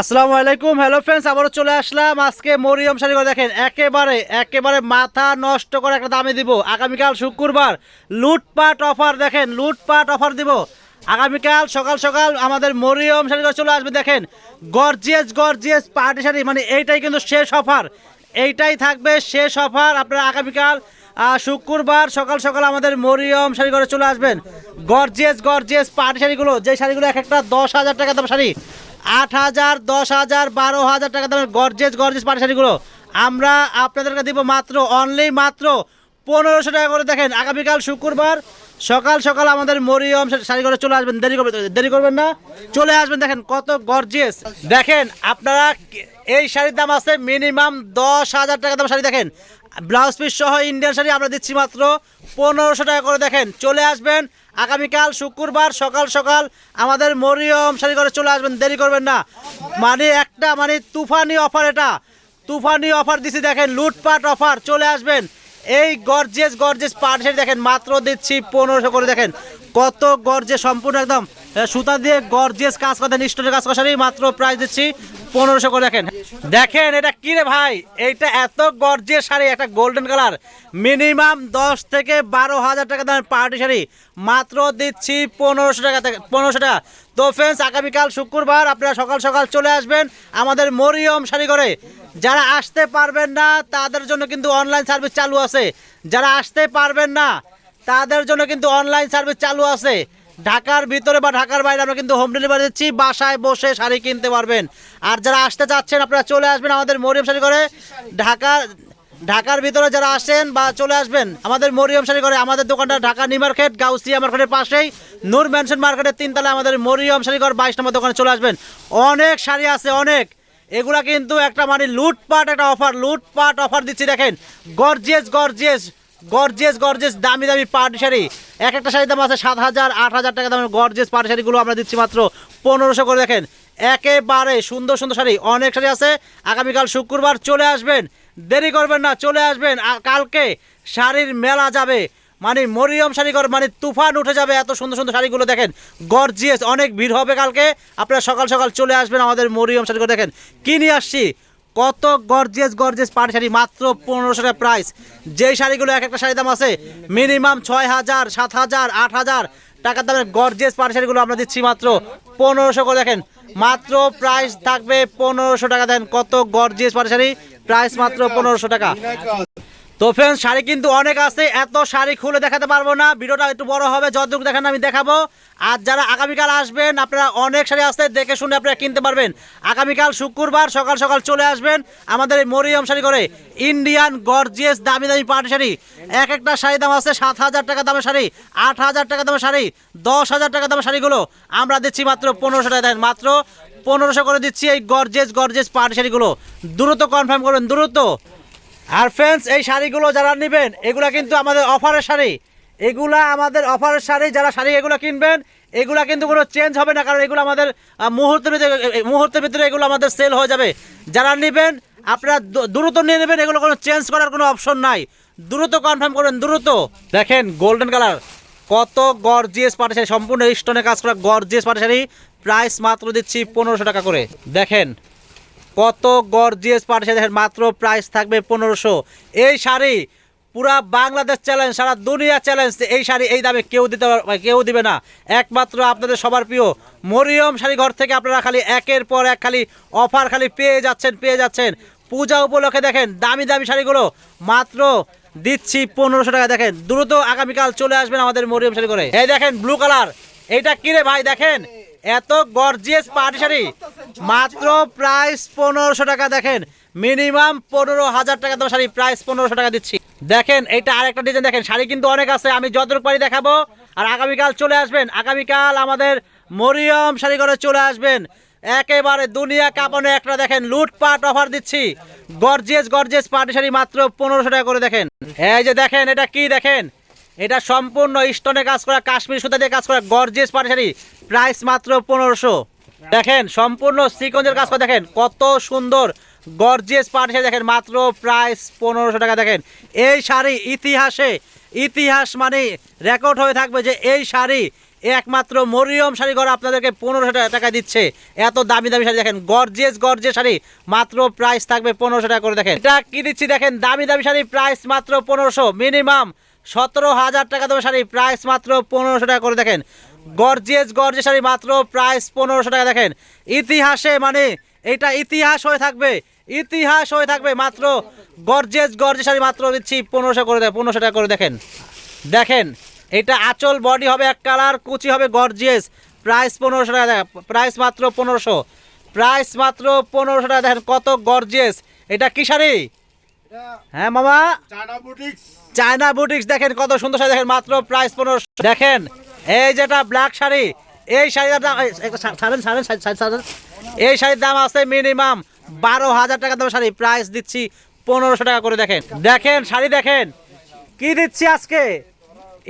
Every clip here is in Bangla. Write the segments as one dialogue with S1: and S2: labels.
S1: আসসালামু আলাইকুম হ্যালো ফ্রেন্ডস আবারও চলে আসলাম। আজকে মরিয়ম শাড়ি করে দেখেন, একেবারে একেবারে মাথা নষ্ট করে একটা দামে দিব। আগামীকাল শুক্রবার লুটপাট অফার, দেখেন, লুটপাট অফার দিব। আগামীকাল সকাল সকাল আমাদের মরিয়ম শাড়ি করে চলে আসবে, দেখেন গর্জিয়াস গর্জিয়াস পার্টি শাড়ি মানে এইটাই কিন্তু শেষ অফার। এইটাই থাকবে শেষ অফার। আপনারা আগামীকাল শুক্রবার সকাল সকাল আমাদের মরিয়ম শাড়ি করে চলে আসবেন। গর্জিয়াস গর্জিয়াস পার্টি শাড়িগুলো, যে শাড়িগুলো এক একটা দশ হাজার টাকা দাম শাড়ি আট হাজার, দশ হাজার, বারো হাজার টাকা দামের গর্জেস গর্জেস পাটি শাড়িগুলো। আমরা আপনাদেরকে দিব মাত্র অনলি মাত্র পনেরোশো টাকা করে। দেখেন, আগামীকাল শুক্রবার সকাল সকাল আমাদের মরিয়ম শাড়ি করে চলে আসবেন। দেরি করবেন দেরি করবেন না। চলে আসবেন, দেখেন কত গর্জিয়াস দেখেন, আপনারা এই শাড়ির দাম আছে মিনিমাম দশ হাজার টাকা দাম শাড়ি। দেখেন ব্লাউজ পিস সহ ইন্ডিয়ান শাড়ি আমরা দিচ্ছি মাত্র পনেরোশো টাকা করে। দেখেন, চলে আসবেন। আগামীকাল শুক্রবার সকাল সকাল আমাদের মরিয়ম সারি করে চলে আসবেন, দেরি করবেন না। মানে একটা মানে তুফানি অফার এটা। তুফানি অফার দিছি, দেখেন লুটপাট অফার চলে আসবেন। এই গর্জেস গর্জেস শাড়ি দেখেন, মাত্র দিচ্ছি পনেরোশো করে, দেখেন। কত গর্জে সম্পূর্ণ একদম সুতা দিয়ে গর্জেস কাজ করতে নিষ্ঠুরের কাজ করা মাত্র প্রাইস দিচ্ছি পনেরোশো করে, দেখেন। দেখেন, এটা কি রে ভাই? এইটা এত গর্জেস শাড়ি, একটা গোল্ডেন কালার মিনিমাম দশ থেকে বারো হাজার টাকা দামের পার্টি শাড়ি। মাত্র দিচ্ছি পনেরোশো টাকা থেকে, পনেরোশো টাকা। তো ফ্রেন্ডস আগামীকাল শুক্রবার আপনারা সকাল সকাল চলে আসবেন আমাদের মরিয়ম শাড়ি করে যারা আসতে পারবেন না, তাদের জন্য কিন্তু অনলাইন সার্ভিস চালু আছে। যারা আসতে পারবেন না তাদের জন্য কিন্তু অনলাইন সার্ভিস চালু আছে। ঢাকার ভিতরে বা ঢাকার বাইরে আমরা কিন্তু হোম ডেলিভারি দিচ্ছি, বাসায় বসে শাড়ি কিনতে পারবেন। আর যারা আসতে চাচ্ছেন, আপনারা চলে আসবেন আমাদের মরিয়ম শাড়ি করে ঢাকা, ঢাকার ভিতরে যারা আসেন বা চলে আসবেন, আমাদের মরিয়ম শাড়ি করে আমাদের দোকানটা ঢাকা নিউ মার্কেট, গাউসিয়া মার্কেটের পাশেই। নূর ম্যানশন মার্কেটের তিনতলা আমাদের মরিয়ম শাড়ি ঘর বাইশ নম্বর দোকানে চলে আসবেন। অনেক শাড়ি আছে, অনেক। এগুলা কিন্তু একটা মানে লুটপাট একটা অফার লুটপাট অফার দিচ্ছি, দেখেন। গর্জিয়াস গর্জিয়াস গর্জিয়াস গর্জিয়াস দামি দামি পাট শাড়ি। এক একটা শাড়ির দাম আছে সাত হাজার, আট হাজার টাকা দামের গর্জিয়াস পাট শাড়িগুলো আমরা দিচ্ছি মাত্র পনেরোশো করে। দেখেন, একেবারে সুন্দর সুন্দর শাড়ি। অনেক শাড়ি আছে। আগামীকাল শুক্রবার চলে আসবেন। দেরি করবেন না, চলে আসবেন। কালকে শাড়ির মেলা যাবে। মানে মরিয়ম শাড়ি ঘর মানে তুফান উঠে যাবে এত সুন্দর সুন্দর শাড়িগুলো। দেখেন গর্জিয়াস অনেক ভিড় হবে কালকে। আপনারা সকাল সকাল চলে আসবেন আমাদের মরিয়ম শাড়ি ঘর দেখেন, কি নিয়ে আসছি? কত গর্জেস গর্জেস পাট শাড়ি, মাত্র পনেরোশো টাকা প্রাইস যেই শাড়িগুলো এক একটা শাড়ি দাম আছে মিনিমাম ছয় হাজার, সাত হাজার, আট হাজার, টাকার দামের গর্জেস পাট শাড়িগুলো আমরা দিচ্ছি মাত্র পনেরোশো করে। দেখেন, মাত্র প্রাইস থাকবে পনেরোশো টাকা। দেন কত গর্জেস পাট শাড়ি প্রাইস মাত্র পনেরোশো টাকা। তো ফ্রেন্ডস শাড়ি কিন্তু অনেক আছে, এত শাড়ি খুলে দেখাতে পারব না, ভিডিওটা একটু বড় হবে, যতটুকু দেখেন আমি দেখাবো। আর যারা আগামীকাল আসবেন, আপনারা অনেক শাড়ি আসতে দেখে শুনে আপনারা কিনতে পারবেন। আগামীকাল শুক্রবার সকাল সকাল চলে আসবেন আমাদের এই মরিয়ম শাড়ি করে ইন্ডিয়ান গর্জিয়াস দামি দামি পাটি শাড়ি। এক একটা শাড়ি দাম আছে সাত হাজার টাকা দামের শাড়ি, আট হাজার টাকা দামের শাড়ি, দশ হাজার টাকা দামের শাড়িগুলো আমরা দিচ্ছি মাত্র পনেরোশো টাকা দেন, মাত্র পনেরোশো করে দিচ্ছি এই গর্জেস গর্জেস পাটি শাড়িগুলো। দ্রুত কনফার্ম করবেন, দ্রুত। আর ফ্রেন্ডস এই শাড়িগুলো যারা নেবেন, এগুলা কিন্তু আমাদের অফারের শাড়ি। এগুলা আমাদের অফারের শাড়ি, যারা শাড়ি এগুলো কিনবেন, এগুলা কিন্তু কোনো চেঞ্জ হবে না, কারণ এগুলো আমাদের মুহূর্তের ভিতরে মুহূর্তের ভিতরে এগুলো আমাদের সেল হয়ে যাবে। যারা নেবেন, আপনারা দ্রুত নিয়ে নেবেন, এগুলো কোনো চেঞ্জ করার কোনো অপশন নাই। দ্রুত কনফার্ম করবেন দ্রুত। দেখেন গোল্ডেন কালার কত গর্জিয়াস পাটি শাড়ি, সম্পূর্ণ স্টোনে কাজ করা গর্জিয়াস পাটি শাড়ি। প্রাইস মাত্র দিচ্ছি পনেরোশো টাকা করে। দেখেন কত গর্জিয়াস পাটি শাড়ি মাত্র প্রাইস থাকবে পনেরোশো। এই শাড়ি পুরা বাংলাদেশ চ্যালেঞ্জ সারা দুনিয়া চ্যালেঞ্জ এই শাড়ি এই দামে কেউ দিতে কেউ দিবে না। একমাত্র আপনাদের সবার প্রিয় মরিয়ম শাড়ি ঘর থেকে আপনারা খালি একের পর এক খালি অফার খালি পেয়ে যাচ্ছেন পেয়ে যাচ্ছেন। পূজা উপলক্ষে দেখেন, দামি দামি শাড়িগুলো। মাত্র দিচ্ছি পনেরোশো টাকা, দেখেন। দ্রুত আগামীকাল চলে আসবেন আমাদের মরিয়ম শাড়ি করে এই দেখেন ব্লু কালার এইটা কিরে ভাই, দেখেন? এত গর্জিয়াস পাটি শাড়ি। মাত্র প্রাইস পনেরোশো টাকা দেখেন। মিনিমাম পনেরো হাজার টাকা দাম শাড়ি প্রাইস পনেরোশো টাকা দিচ্ছি। দেখেন, এইটা আরেকটা ডিজাইন দেখেন। শাড়ি কিন্তু অনেক আছে, আমি যতটুকু পারি দেখাবো। আর আগামীকাল চলে আসবেন। আগামীকাল আমাদের মরিয়ম শাড়ি করে চলে আসবেন। একেবারে দুনিয়া কাঁপানো একটা দেখেন, লুটপাট অফার দিচ্ছি। গর্জিয়াস গর্জিয়াস পাটি শাড়ি মাত্র পনেরোশো টাকা করে দেখেন। এই যে দেখেন, এটা কি দেখেন? এটা সম্পূর্ণ স্টোনে কাজ করা, কাশ্মীর সুতা দিয়ে কাজ করা গর্জেস পাটি শাড়ি প্রাইস মাত্র পনেরোশো। দেখেন, সম্পূর্ণ সিকঞ্জের কাজ করে, দেখেন, কত সুন্দর গর্জেস পাটি শাড়ি দেখেন, মাত্র প্রাইস পনেরোশো টাকা, দেখেন। এই শাড়ি ইতিহাসে, ইতিহাস মানে রেকর্ড হয়ে থাকবে যে এই শাড়ি একমাত্র মরিয়ম শাড়ি ঘর আপনাদেরকে পনেরোশো টাকা দিচ্ছে। এত দামি দামি শাড়ি, দেখেন গর্জেস গর্জে শাড়ি, মাত্র প্রাইস থাকবে পনেরোশো টাকা করে, দেখেন। এটা কি দিচ্ছি, দেখেন, দামি দামি শাড়ি প্রাইস মাত্র পনেরোশো মিনিমাম সতেরো হাজার টাকা দামের শাড়ি প্রাইস মাত্র পনেরোশো টাকা করে দেখেন। গর্জেস গর্জেস শাড়ি মাত্র প্রাইস পনেরোশো টাকা দেখেন। ইতিহাসে মানে এটা ইতিহাস হয়ে থাকবে, ইতিহাস হয়ে থাকবে মাত্র গর্জেস গর্জেস শাড়ি মাত্র দিচ্ছি পনেরোশো করে দেয় পনেরোশো টাকা করে দেখেন। দেখেন, এটা আঁচল বডি হবে এক কালার কুচি হবে গর্জিয়াস প্রাইস পনেরোশো টাকা দেখা প্রাইস মাত্র পনেরোশো। প্রাইস মাত্র পনেরোশো টাকা দেখেন কত গর্জিয়াস এটা কি শাড়ি? হ্যাঁ মামা?
S2: China boutiques.
S1: দেখেন কত সুন্দর শাড়ি দেখেন মাত্র প্রাইস পনেরোশো। দেখেন এই যেটা ব্ল্যাক শাড়ি এই শাড়িটার দাম ছাড়েন ছাড়েন ছাড়েন। এই শাড়ির দাম আছে মিনিমাম বারো হাজার টাকা দাম শাড়ি প্রাইস দিচ্ছি পনেরোশো টাকা করে দেখেন। দেখেন শাড়ি দেখেন কি দিচ্ছি আজকে?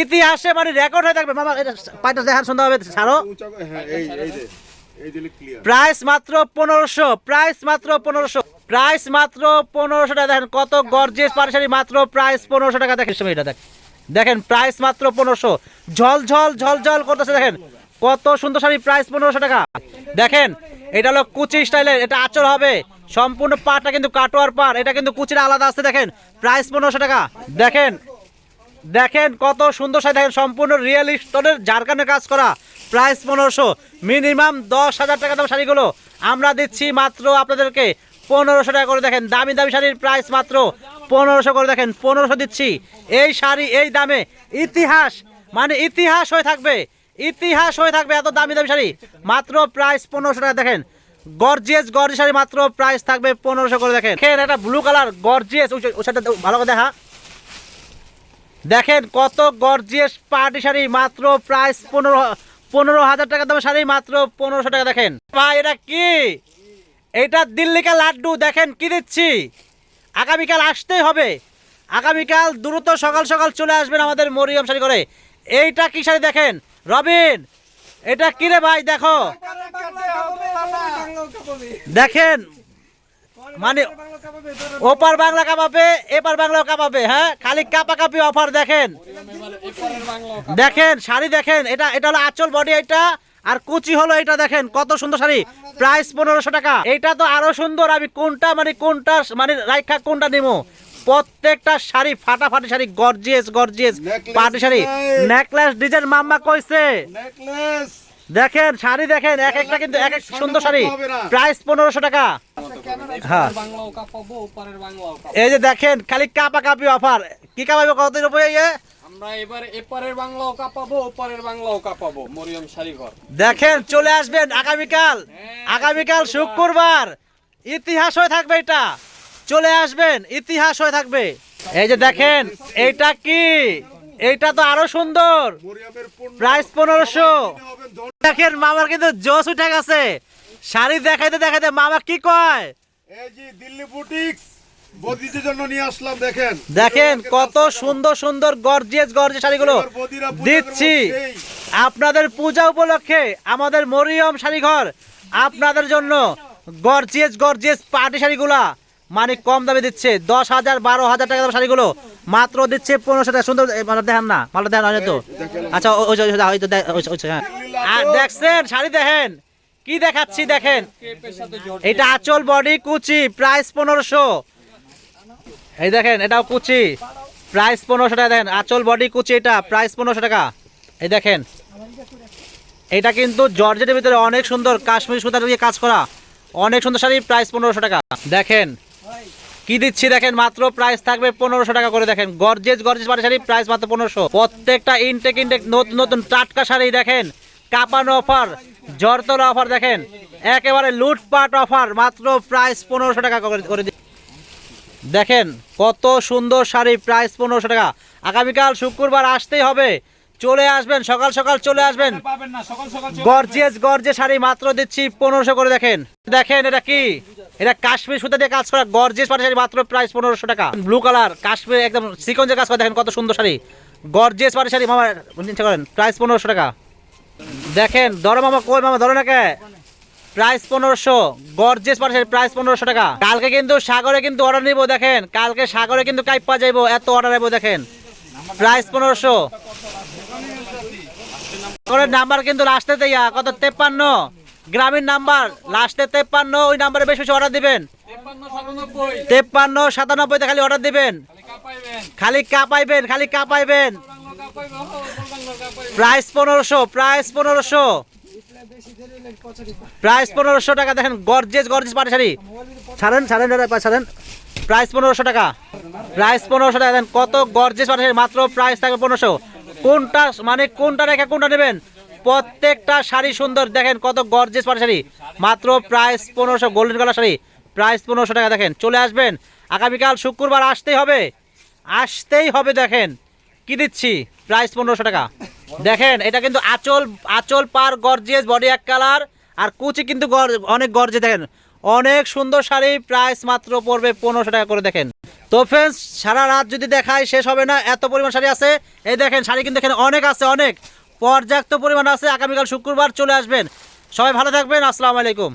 S1: ইতিহাসে মানে রেকর্ড হয়ে থাকবে। মামা এটা পাইটা দেখার সুন্দর হবে ছাড়ো প্রাইস মাত্র পনেরোশো প্রাইস মাত্র পনেরোশো প্রাইস মাত্র পনেরোশো টাকা। দেখেন কত গর্জেস পারসারি মাত্র প্রাইস পনেরোশো টাকা। দেখেন সময় এটা দেখ দেখেন প্রাইস মাত্র পনেরোশো। ঝল ঝল ঝল ঝল করতেছে, দেখেন। কত সুন্দর শাড়ি প্রাইস পনেরোশো টাকা। দেখেন, এটা হলো কুচি স্টাইলের এটা আচর হবে। সম্পূর্ণ পাটটা কিন্তু কাটোয়ার পার এটা কিন্তু কুচিটা আলাদা আছে, দেখেন। প্রাইস পনেরোশো টাকা। দেখেন দেখেন কত সুন্দর শাড়ি, দেখেন, সম্পূর্ণ রিয়েল স্টোনের ঝাড়খান্ডের কাজ করা। প্রাইস পনেরোশো, মিনিমাম দশ হাজার টাকা দাম শাড়িগুলো। আমরা দিচ্ছি মাত্র আপনাদেরকে পনেরোশো টাকা করে দেখেন, দামি দামি শাড়ির প্রাইস মাত্র পনেরোশো করে দেখেন, পনেরোশো দিচ্ছি। এই শাড়ি এই দামে ইতিহাস মানে ইতিহাস হয়ে থাকবে, ইতিহাস হয়ে থাকবে এত দামি দামি শাড়ি। মাত্র প্রাইস পনেরোশো টাকা দেখেন, গর্জিয়াস গর্জি শাড়ি মাত্র প্রাইস থাকবে পনেরোশো করে দেখেন। দেখেন, একটা ব্লু কালার গর্জিয়াস শাড়িটা ভালো করে দেখা। দেখেন কত গর্জিয়াস পার্টি শাড়ি, মাত্র প্রাইস পনেরো পনেরো হাজার টাকা দামের শাড়ি, মাত্র পনেরোশো টাকা দেখেন। ভাই, এটা কি? এটা দিল্লিকা লাড্ডু, দেখেন কি দিচ্ছি। আগামীকাল আসতেই হবে। আগামীকাল দ্রুত সকাল সকাল চলে আসবেন আমাদের মরিয়ম শাড়ি করে এইটা কি শাড়ি দেখেন? রবিন, এটা কি রে ভাই, দেখো। দেখেন মানে ওপার বাংলা কাঁপাবে এপার বাংলাও কাঁপাবে হ্যাঁ? খালি কাপা কাপি অফার দেখেন। দেখেন শাড়ি দেখেন এটা এটা হলো আঁচল বডি এটা আর কুচি হলো এটা দেখেন কত সুন্দর শাড়ি। প্রাইস পনেরোশো টাকা। এটা তো আরও সুন্দর আমি কোনটা মানে কোনটা মানে রাইখা কোনটা নিবো? প্রত্যেকটা শাড়ি ফাটাফাটি শাড়ি গর্জিয়াস গর্জিয়াস পাটি শাড়ি। নেকলেস ডিজাইন মাম্মা কইছে।
S2: নেকলেস
S1: দেখেন শাড়ি দেখেন এক একটা কিন্তু এক এক সুন্দর শাড়ি। প্রাইস পনেরোশো টাকা। হ্যাঁ। এই যে দেখেন খালি কাপা কাপি অফার। কি কাপাবে কত রুপয়ে ইয়ে
S3: আমরা এবার এপারের বাংলাও কাঁপাবো ওপারের বাংলাও কাঁপাবো মরিয়ম শাড়িঘর।
S1: দেখেন চলে আসবেন আগামীকাল। আগামীকাল শুক্রবার। ইতিহাস হয়ে থাকবে এটা। চলে আসবেন ইতিহাস হয়ে থাকবে। এই যে দেখেন এইটা কি? এইটা তো আরও সুন্দর। প্রাইস পনেরোশো। দেখেন মামার কিন্তু জোশ উঠে গেছে। শাড়ি দেখাইতে দেখাইতে মামা কি কয়?
S2: এই যে দিল্লি বুটিক্স বদিদের জন্য নিয়ে আসলাম দেখেন।
S1: দেখেন কত সুন্দর সুন্দর গর্জিয়াস গর্জিয়াস শাড়িগুলো দিচ্ছি। আপনাদের পূজা উপলক্ষে আমাদের মরিয়ম শাড়িঘর আপনাদের জন্য গর্জিয়াস গর্জিয়াস পার্টি শাড়িগুলা মানে কম দামে দিচ্ছে। দশ হাজার, বারো হাজার টাকা দামের শাড়িগুলো। মাত্র দিচ্ছে পনেরোশো টাকা। সুন্দর দেখেন না। মালটা দেখেন, হয়তো। আচ্ছা ওই হ্যাঁ। আর দেখছেন, শাড়ি দেখেন। কি দেখাচ্ছি, দেখেন। এটা আঁচল বডি, কুচি, প্রাইস পনেরোশো। এই দেখেন, এটাও কুচি। প্রাইস পনেরোশো টাকা, দেখেন। আঁচল বডি, কুচি এটা। প্রাইস পনেরোশো টাকা। এই দেখেন। এটা কিন্তু জর্জেটের ভিতরে অনেক সুন্দর কাশ্মীর সুতার দিয়ে কাজ করা। অনেক সুন্দর শাড়ি, প্রাইস পনেরোশো টাকা। দেখেন। কি দিচ্ছি দেখেন, মাত্র প্রাইস থাকবে পনেরোশো টাকা করে দেখেন। গর্জেস গর্জেস বাড়ি শাড়ি প্রাইস মাত্র পনেরোশো। প্রত্যেকটা ইনটেক ইনটেক নতুন নতুন টাটকা শাড়ি দেখেন। কাপানো অফার জরতলা অফার দেখেন। একেবারে লুটপাট অফার মাত্র প্রাইস পনেরোশো টাকা করে দেখেন কত সুন্দর শাড়ি প্রাইস পনেরোশো টাকা। আগামীকাল শুক্রবার আসতেই হবে। চলে আসবেন সকাল সকাল চলে আসবেন। গর্জিয়াস গর্জিয়াস শাড়ি মাত্র দিচ্ছি পনেরোশো করে দেখেন। দেখেন এটা কি? এটা কাশ্মীর সুতা দিয়ে কাজ করা গর্জিয়াস পাটি শাড়ি মাত্র প্রাইস পনেরোশো টাকা। ব্লু কালার কাশ্মীর একদম সিকঞ্জের কাজ করা দেখেন কত সুন্দর শাড়ি। গর্জিয়াস পাটি শাড়ি মামা করেন প্রাইস পনেরোশো টাকা। দেখেন ধরো মামা কই মামা ধরো নাকি প্রাইস পনেরোশো গর্জেস পাটি শাড়ি প্রাইস পনেরোশো টাকা। কালকে কিন্তু সাগরে কিন্তু অর্ডার নিবো দেখেন। কালকে সাগরে কিন্তু কাইপ পাওয়া যাইবো এত অর্ডার নেব দেখেন। প্রাইস পনেরোশো। করে নাম্বার কিন্তু লাস্টে দেয়া কত? তেপ্পান্ন। গ্রামীণ নাম্বার লাস্টে তেপ্পান্ন ওই নাম্বারে বেশি বেশি অর্ডার দিবেন।
S3: তেপ্পান্ন
S1: সাতানব্বইতে খালি অর্ডার দিবেন।
S3: খালি
S1: খালি কাপাইবেন খালি
S3: বাংলা কাপাইবে
S1: প্রাইস পনেরোশো প্রাইস পনেরোশো। প্রাইস পনেরোশো টাকা দেখেন গর্জেস গর্জেস পাটি শাড়ি। ছাড়েন ছাড়েন দাদা, ছাড়েন। প্রাইস পনেরোশো টাকা। প্রাইস পনেরোশো টাকা দেন কত গর্জেস পাটি মাত্র প্রাইস থাকবে পনেরোশো। কোনটা মানে কোনটা রেখে কোনটা নেবেন? প্রত্যেকটা শাড়ি সুন্দর। দেখেন কত গর্জেস পাটি শাড়ি। মাত্র প্রাইস পনেরোশো গোল্ডেন কালার শাড়ি। প্রাইস পনেরোশো টাকা, দেখেন। চলে আসবেন। আগামীকাল শুক্রবার আসতেই হবে। আসতেই হবে, দেখেন। কি দিচ্ছি? প্রাইস পনেরোশো টাকা। দেখেন, এটা কিন্তু আঁচল আঁচল পার গর্জেস বডি এক কালার আর কুচি কিন্তু অনেক গর্জে দেখেন। অনেক সুন্দর শাড়ি প্রাইস মাত্র পড়বে পনেরোশো টাকা করে, দেখেন। তো ফ্রেন্ডস সারা রাত যদি দেখায় শেষ হবে না, এত পরিমাণ শাড়ি আছে। এই দেখেন, শাড়ি কিন্তু এখানে অনেক আছে, অনেক। পর্যাপ্ত পরিমাণ আছে। আগামীকাল শুক্রবার চলে আসবেন। সবাই ভালো থাকবেন, আসসালামু আলাইকুম।